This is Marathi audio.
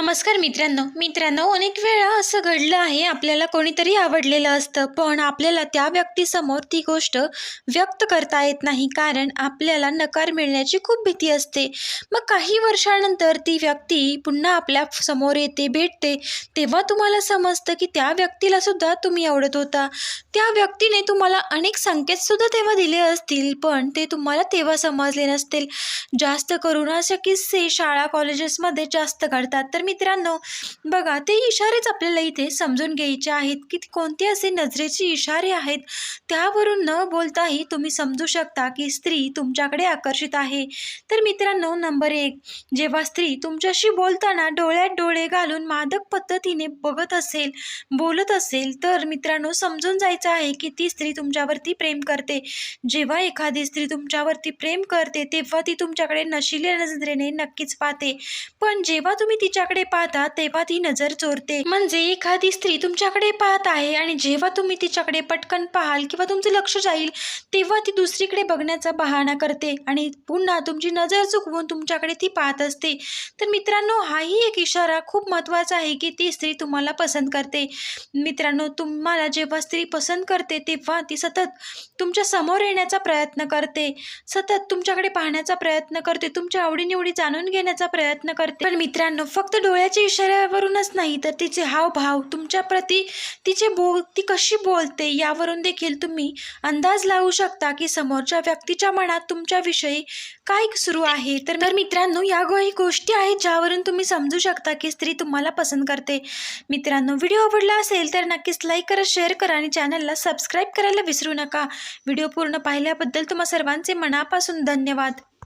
नमस्कार मित्रांनो. मित्रांनो अनेक वेळा असं घडलं आहे आपल्याला कोणीतरी आवडलेलं असतं पण आपल्याला त्या व्यक्तीसमोर ती गोष्ट व्यक्त करता येत नाही कारण आपल्याला नकार मिळण्याची खूप भीती असते. मग काही वर्षानंतर ती व्यक्ती पुन्हा आपल्यासमोर येते भेटते तेव्हा तुम्हाला समजतं की त्या व्यक्तीला सुद्धा तुम्ही आवडत होता. त्या व्यक्तीने तुम्हाला अनेक संकेतसुद्धा तेव्हा दिले असतील पण ते तुम्हाला तेव्हा समजले नसतील. जास्त करून अशा किस्से शाळा कॉलेजेसमध्ये जास्त घडतात. तर मित्रांनो बघा ते इशारेच आपल्याला इथे समजून घ्यायचे आहेत की कोणते असे नजरेचे इशारे आहेत त्यावरून न बोलताही तुम्ही समजू शकता की स्त्री तुमच्याकडे आकर्षित आहे. तर मित्रांनो नंबर एक जेव्हा स्त्री तुमच्याशी बोलताना डोळ्यात डोळे घालून मादक पद्धतीने बघत असेल बोलत असेल तर मित्रांनो समजून जायचं आहे की ती स्त्री तुमच्यावरती प्रेम करते. जेव्हा एखादी स्त्री तुमच्यावरती प्रेम करते तेव्हा ती तुमच्याकडे नशिल्या नजरेने नक्कीच पाहते. पण जेव्हा तुम्ही तिच्याकडे पाहता तेव्हा ती नजर चोरते. म्हणजे एखादी स्त्री तुमच्याकडे पाहत आहे आणि जेव्हा तुम्ही तिच्याकडे पटकन पाहाल किंवा तुमचं लक्ष जाईल तेव्हा ती दुसरीकडे बघण्याचा बहाणा करते आणि पुन्हा तुमची नजर चुकवून तुमच्याकडे ती पाहत असते. तर मित्रांनो हाही एक इशारा खूप महत्त्वाचा आहे की ती स्त्री तुम्हाला पसंत करते. मित्रांनो तुम्हाला जेव्हा स्त्री पसंत करते तेव्हा ती सतत तुमच्यासमोर येण्याचा प्रयत्न करते. सतत तुमच्याकडे पाहण्याचा प्रयत्न करते तुमच्या आवडीनिवडी जाणून घेण्याचा प्रयत्न करते. पण मित्रांनो फक्त डोळ्याच्या इशाऱ्यावरूनच नाही तर तिचे हावभाव तुमच्याप्रती तिचे बो ती कशी बोलते यावरून देखील तुम्ही अंदाज लावू शकता की समोरच्या व्यक्तीच्या मनात तुमच्याविषयी काय सुरू आहे. तर मग मित्रांनो या गोष्टी आहेत ज्यावरून तुम्ही समजू शकता की स्त्री तुम्हाला पसंत करते. मित्रांनो व्हिडिओ आवडला असेल तर नक्कीच लाईक करा शेअर करा आणि चॅनलला सबस्क्राईब करायला विसरू नका. व्हिडिओ पूर्ण पाहिल्याबद्दल तुम्हा सर्वांचे मनापासून धन्यवाद.